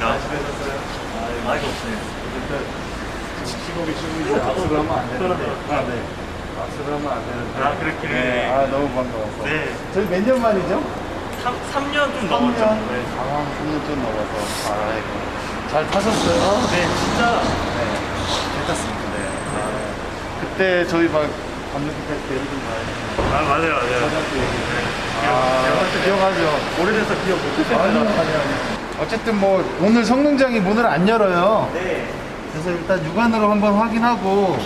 잘하셨어요? 아이고, 네. 어쨌든 시국이 시국이 악수를 하면 안 되는데. 아, 네. 악수를 하면 안 되는데. 아, 그렇긴 네. 해. 아, 너무 반가워서. 네. 저희 몇 년 만이죠? 3, 3년 좀 3년. 넘었죠. 네. 아, 3년 좀 넘어서. 아이고. 잘 타셨어요? 아, 네, 진짜. 네. 잘 탔습니다. 네. 아, 그때 저희 막 감독님 때 얘기 좀 봐요. 아, 맞아요, 맞아요. 저녁 때 얘기. 네. 아, 기억하죠? 오래돼서 기억 못했어요. 아니요, 아니요, 아니요. 어쨌든 뭐 오늘 성능장이 문을 안 열어요. 네. 그래서 일단 육안으로 한번 확인하고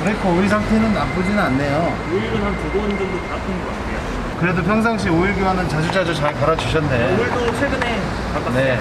브레이크 오일 상태는 나쁘지는 않네요. 오일은 한 두 번 정도 바꾼 것 같아요. 그래도 평상시 오일 교환은 자주자주 잘 갈아주셨네. 오일도 최근에 바꿨어요. 네.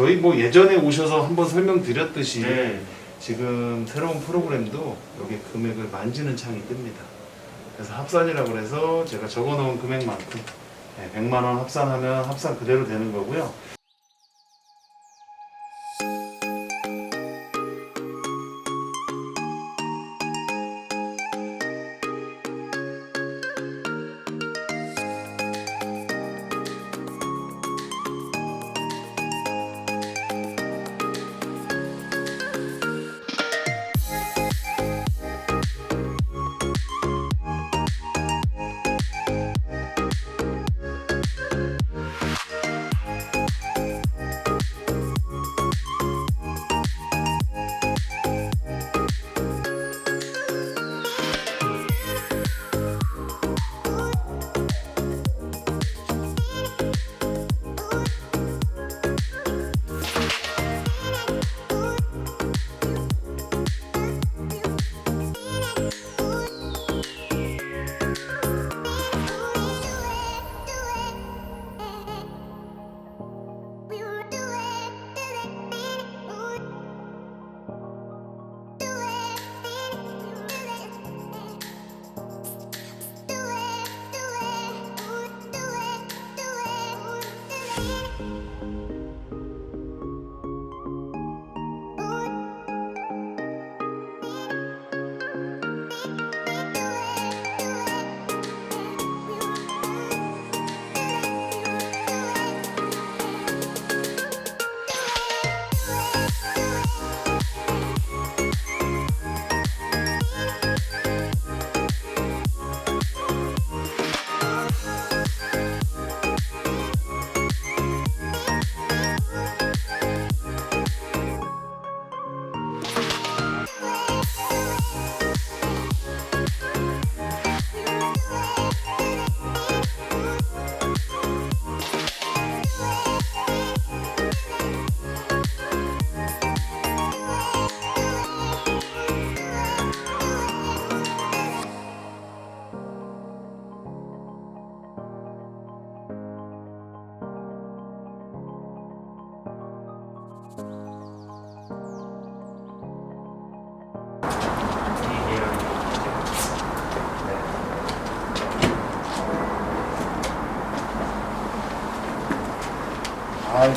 저희 뭐 예전에 오셔서 한번 설명드렸듯이 네. 지금 새로운 프로그램도 여기 금액을 만지는 창이 뜹니다. 그래서 합산이라고 해서 제가 적어놓은 금액만큼 네, 100만 원 합산하면 합산 그대로 되는 거고요.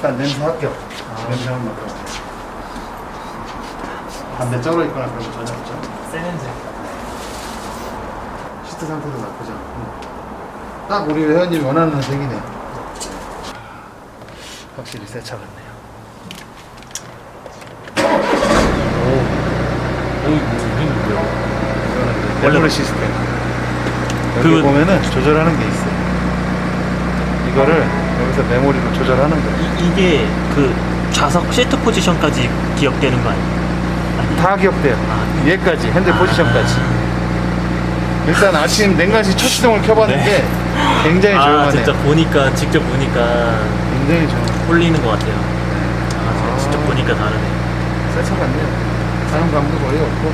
일단 냄새 합격. 냄새 한번. 담배 쩔어 있거나 그런 거 전혀 없죠? 새 냄새. 시트 상태도 나쁘지 않고 딱 우리 회원님이 원하는 색이네 확실히 새 차 같네요 오, 이거 뭐야? 이거는 이제 메모리 시스템 여기 그거- 보면은 조절하는 게 있어요. 이거를 여기서 메모리로 조절하는 거예요. 이, 이게 그 좌석 시트 포지션까지 기억되는 거 아니에요? 아니, 다 기억돼요. 아. 얘까지 핸들 포지션까지. 일단 아침 냉간시 첫 시동을 켜봤는데 굉장히 아 조용하네요. 진짜 보니까 직접 보니까 굉장히 조용. 홀리는 것 같아요. 아 진짜 직접 아. 보니까 다르네. 새차 같네요. 사용감도 거의 없고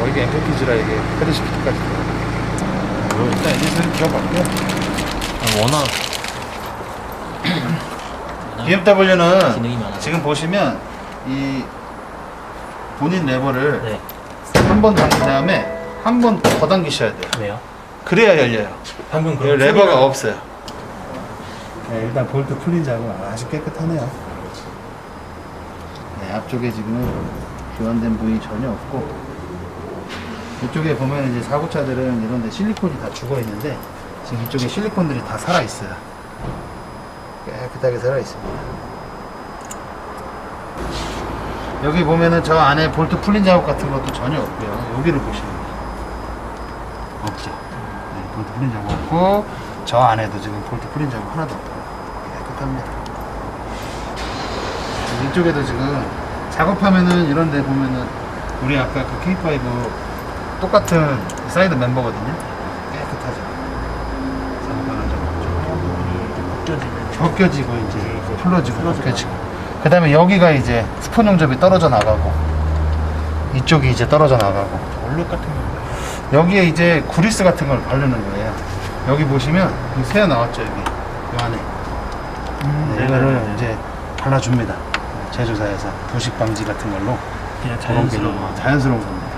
어, 이게 MPPG라 이게 페르시피트까지 들어가요. 일단 켜봤고 아, 워낙 기능이 많아서. 지금 보시면 이 본인 레버를 네. 한 번 당긴 다음에 한 번 더 당기셔야 돼요. 왜요? 그래야 열려요. 방금 이 그럼 레버가 없어요. 네, 일단 볼트 풀린 자국 아주 깨끗하네요. 네, 앞쪽에 지금 교환된 부위 전혀 없고 이쪽에 보면 이제 사고차들은 이런데 실리콘이 다 죽어 있는데 지금 이쪽에 실리콘들이 다 살아 있어요. 깨끗하게 살아 있습니다. 여기 보면은 저 안에 볼트 풀린 자국 같은 것도 전혀 없고요. 여기를 보시면. 없죠. 네, 볼트 풀린 자국 없고 저 안에도 지금 볼트 풀린 자국 하나도 없고요. 깨끗합니다. 이쪽에도 지금 작업하면은 이런 데 보면은 우리 아까 그 K5 똑같은 사이드 멤버거든요. 벗겨지고 이제 풀러지고 벗겨지고. 그 다음에 여기가 이제 스폰 용접이 떨어져 나가고 이쪽이 이제 떨어져 나가고. 얼룩 같은 거. 여기에 이제 구리스 같은 걸 바르는 거예요. 여기 보시면 이 새어 나왔죠 여기. 이 안에. 네, 이거를 이제 발라줍니다. 제조사에서 부식 방지 같은 걸로. 그냥 자연스러워. 자연스러운 겁니다.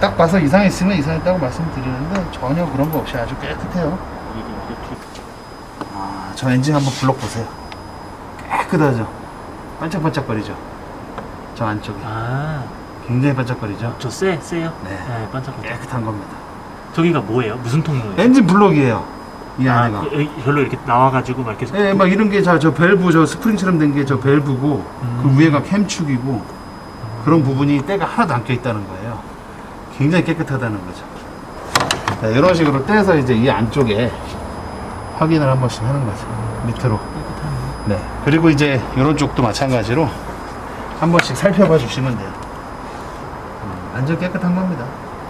딱 봐서 이상 있으면 이상했다고 말씀드리는데 전혀 그런 거 없이 아주 깨끗해요. 아, 저 엔진 한번 블록 보세요. 깨끗하죠? 반짝반짝거리죠? 저 안쪽이. 아, 굉장히 반짝거리죠? 저 쎄, 쎄요? 네. 반짝반짝. 깨끗한 겁니다. 저기가 뭐예요? 무슨 통로예요? 엔진 블록이에요. 이 아, 안에가. 여기 별로 이렇게 나와가지고 막 계속. 예, 막 이런 게 저, 저 밸브, 저 스프링처럼 된 게 저 밸브고, 그 위에가 캠축이고, 그런 부분이 때가 하나도 안 껴 있다는 거예요. 굉장히 깨끗하다는 거죠. 자, 이런 식으로 떼서 이제 이 안쪽에 확인을 한 번씩 하는 거죠. 밑으로. 네. 그리고 이제 이런 쪽도 마찬가지로 한 번씩 살펴봐 주시면 돼요. 음, 완전 깨끗한 겁니다.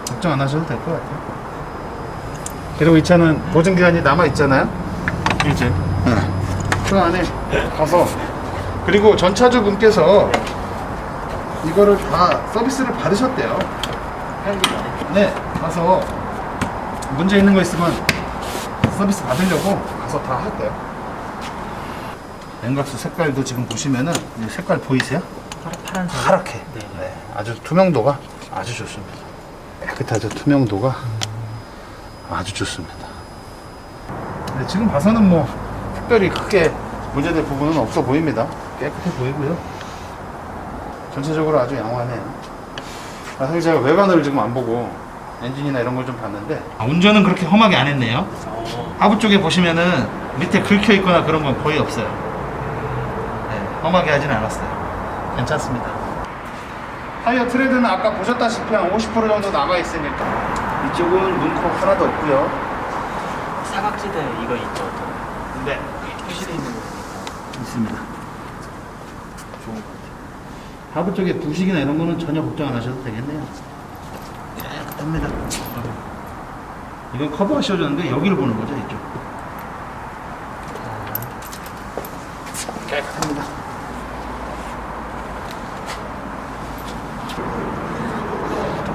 걱정 안 하셔도 될 것 같아요. 그리고 이 차는 보증기간이 남아있잖아요. 이제. 그 안에 가서 그리고 전차주분께서 이거를 다 서비스를 받으셨대요. 네, 가서 문제 있는 거 있으면 서비스 받으려고 가서 다 했대요. 냉각수 색깔도 지금 보시면은 이 색깔 보이세요? 파란색. 파랗게. 네. 네, 아주 투명도가 아주 좋습니다. 깨끗하죠, 투명도가 아주 좋습니다. 네, 지금 봐서는 뭐 특별히 크게 문제될 부분은 없어 보입니다. 깨끗해 보이고요. 전체적으로 아주 양호하네요. 아, 사실 제가 외관을 지금 안 보고 엔진이나 이런 걸 좀 봤는데 아, 운전은 그렇게 험하게 안 했네요. 어, 하부 쪽에 보시면은 밑에 긁혀 있거나 그런 건 거의 없어요. 네, 험하게 하진 않았어요. 괜찮습니다. 타이어 트레드는 아까 보셨다시피 한 50% 정도 남아 있으니까 이쪽은 문콕 하나도 없고요. 사각지대 이거 있죠. 네, 표시돼 있는 거. 있습니다. 좋은 것 같아요. 하부 쪽에 부식이나 이런 거는 전혀 걱정 안 하셔도 되겠네요. 깨끗합니다. 이건 커버가 씌워졌는데 여기를 보는 거죠, 이쪽. 깨끗합니다.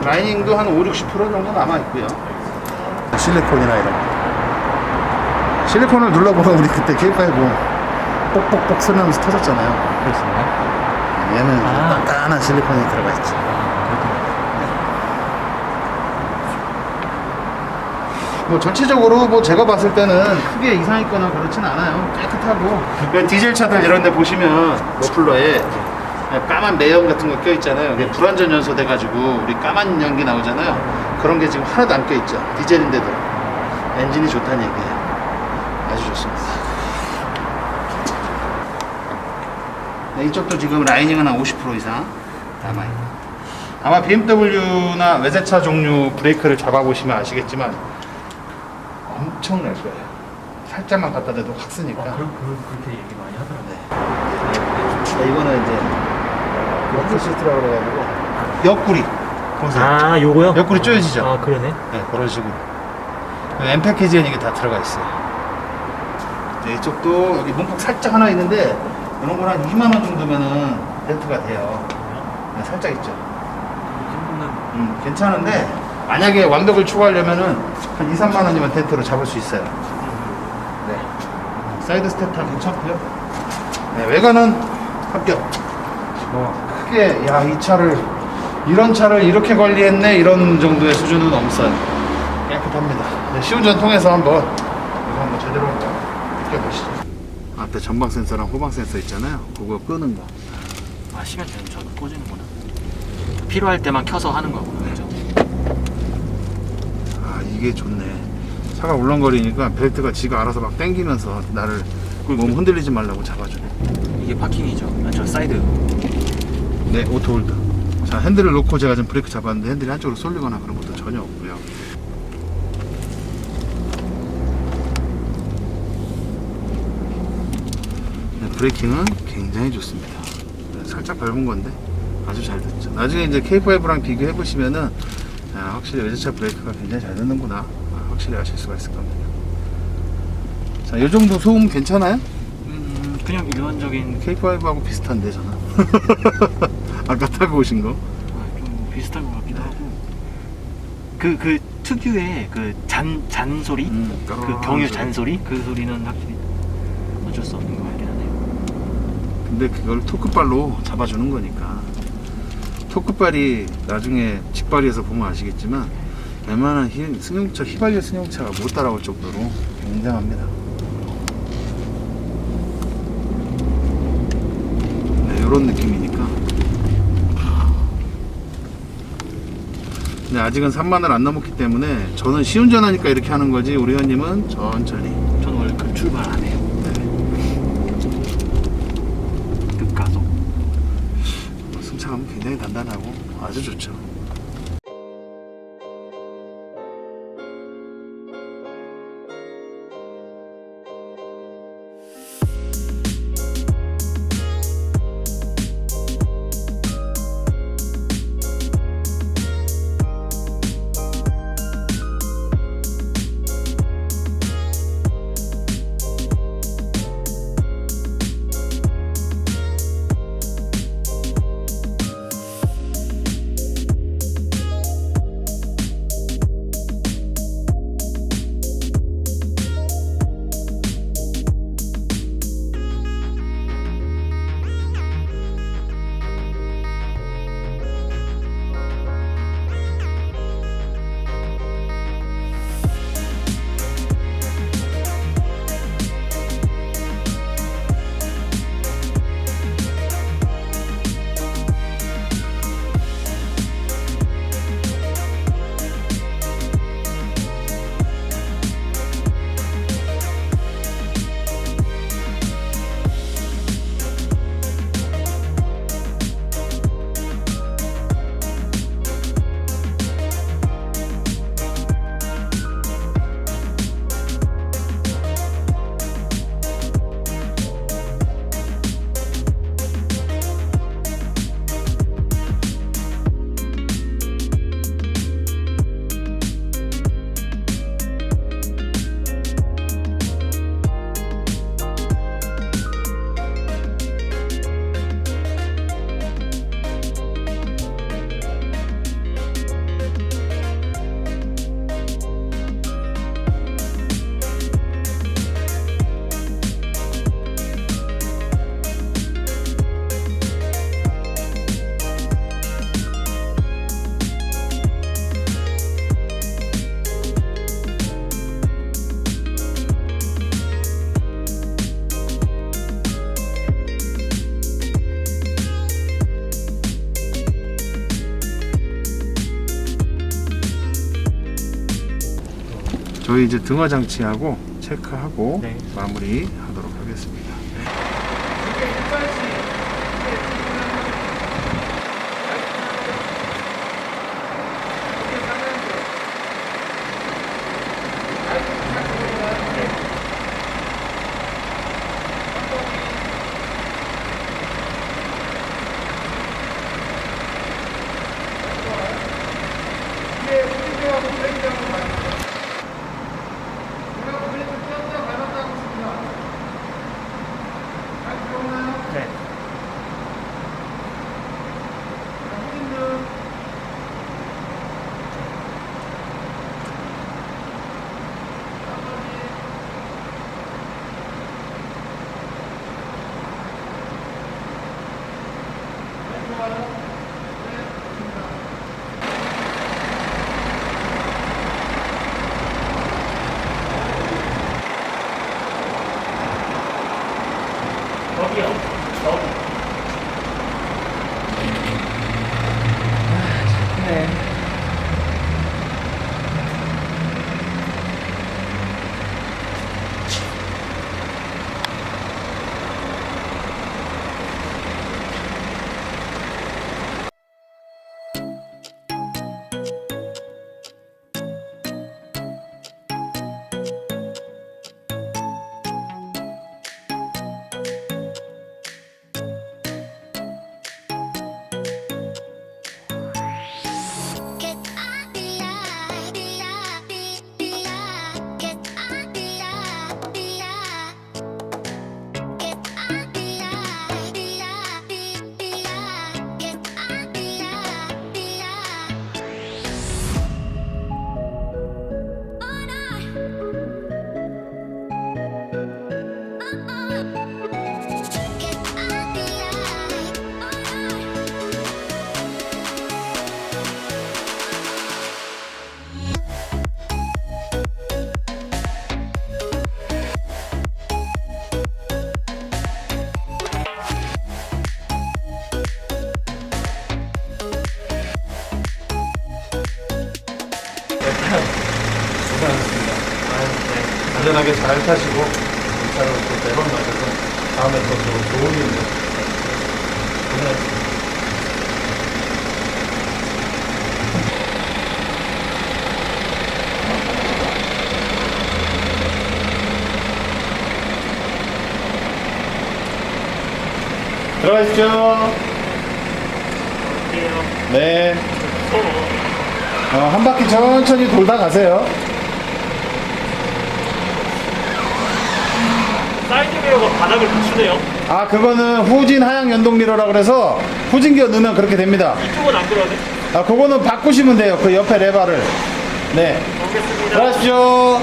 라이닝도 한 5, 60% 정도 남아있고요. 실리콘이나 이런 거. 실리콘을 눌러보면 우리 그때 K5 뽁뽁뽁 쓰면서 터졌잖아요. 그렇습니다. 얘는 아. 단단한 실리콘이 들어가 있지. 뭐 전체적으로 뭐 제가 봤을 때는 크게 이상 있거나 그렇진 않아요. 깨끗하고. 그 디젤 차들 이런 데 보시면 머플러에 까만 매연 같은 거 껴 있잖아요. 이게 불완전 연소 돼 가지고 우리 까만 연기 나오잖아요. 그런 게 지금 하나도 안 껴 있죠. 디젤인데도 엔진이 좋다는 얘기예요. 아주 좋습니다. 네, 이쪽도 지금 라이닝은 한 50% 이상 남아있고 아마 BMW나 외제차 종류 브레이크를 잡아보시면 아시겠지만 엄청날 거예요. 살짝만 갖다 대도 확 쓰니까. 아, 그럼 그, 그렇게 얘기 많이 하더라고요. 자, 이거는 이제 워크 시트라고 그래가지고 옆구리 보세요. 아, 요거요? 옆구리 쪼여지죠? 아, 그러네. 네, 그런 식으로. M 패키지엔 이게 다 들어가 있어요. 네, 이쪽도 여기 문콕 살짝 하나 있는데 이런 건 한 2만 원 정도면은 렌트가 돼요. 네, 살짝 있죠. 이 정도는 음, 괜찮은데 만약에 완벽을 추구하려면은 한 2, 3만 원이면 텐트로 잡을 수 있어요. 네. 사이드 스텝 다 괜찮고요. 네, 외관은 합격. 뭐 크게 야 이 차를 이런 차를 이렇게 관리했네 이런 정도의 수준은 없어요. 깨끗합니다. 네, 시운전 통해서 한번 이거 한번 제대로 한번 느껴보시죠. 앞에 전방 센서랑 후방 센서 있잖아요. 그거 끄는 거. 아, 시간 되면 저도 꽂이는구나. 필요할 때만 켜서 하는 거구나. 이게 좋네. 차가 울렁거리니까 벨트가 지가 알아서 막 당기면서 나를 몸 흔들리지 말라고 잡아주네. 이게 파킹이죠. 아, 저 사이드. 네 오토 홀드. 자 핸들을 놓고 제가 지금 브레이크 잡았는데 핸들이 한쪽으로 쏠리거나 그런 것도 전혀 없고요. 네, 브레이킹은 굉장히 좋습니다. 네, 살짝 밟은 건데 아주 잘 됐죠. 나중에 이제 K5랑 비교해 보시면은 아, 확실히 외제차 브레이크가 굉장히 잘 듣는구나 아, 확실히 아실 수가 있을 겁니다 자, 이 정도 소음 괜찮아요? 음, 그냥 일반적인 K5하고 비슷한데 저는 아까 타고 오신 거 아, 좀 비슷한 것 같기도 하고. 그, 그 특유의 그 잔, 잔소리? 음, 그 까르르 경유 소리. 잔소리? 그 소리는 확실히 어쩔 수 없는 것 같긴 하네요. 근데 그걸 토크발로 잡아주는 거니까 토크발이 나중에 직발이에서 보면 아시겠지만 웬만한 히- 승용차 휘발유 승용차가 못 따라올 정도로 굉장합니다. 네 이런 느낌이니까. 근데 아직은 3만을 안 넘었기 때문에 저는 시운전하니까 이렇게 하는 거지 우리 회원님은 천천히. 저는 원래 그 출발 안 해요. 급가속. 승차감은 굉장히 단단하고 아 저희 이제 등화 장치하고 체크하고 네. 마무리 하도록 하겠습니다. 안전하게 잘 타시고 이 차로 또 대박 나셔서 다음에 또 저- 좋은 일 고생하셨습니다. 들어가십시오. 갈게요. 네. 서로. 어, 한 바퀴 천천히 돌다 가세요. 사이드 미러가 바닥을 비추네요. 아, 그거는 후진 하향 연동 미러라 그래서 후진기어 넣으면 그렇게 됩니다. 이쪽은 안 그러네. 아, 그거는 바꾸시면 돼요. 그 옆에 레바를. 네. 보겠습니다. 들어가십시오.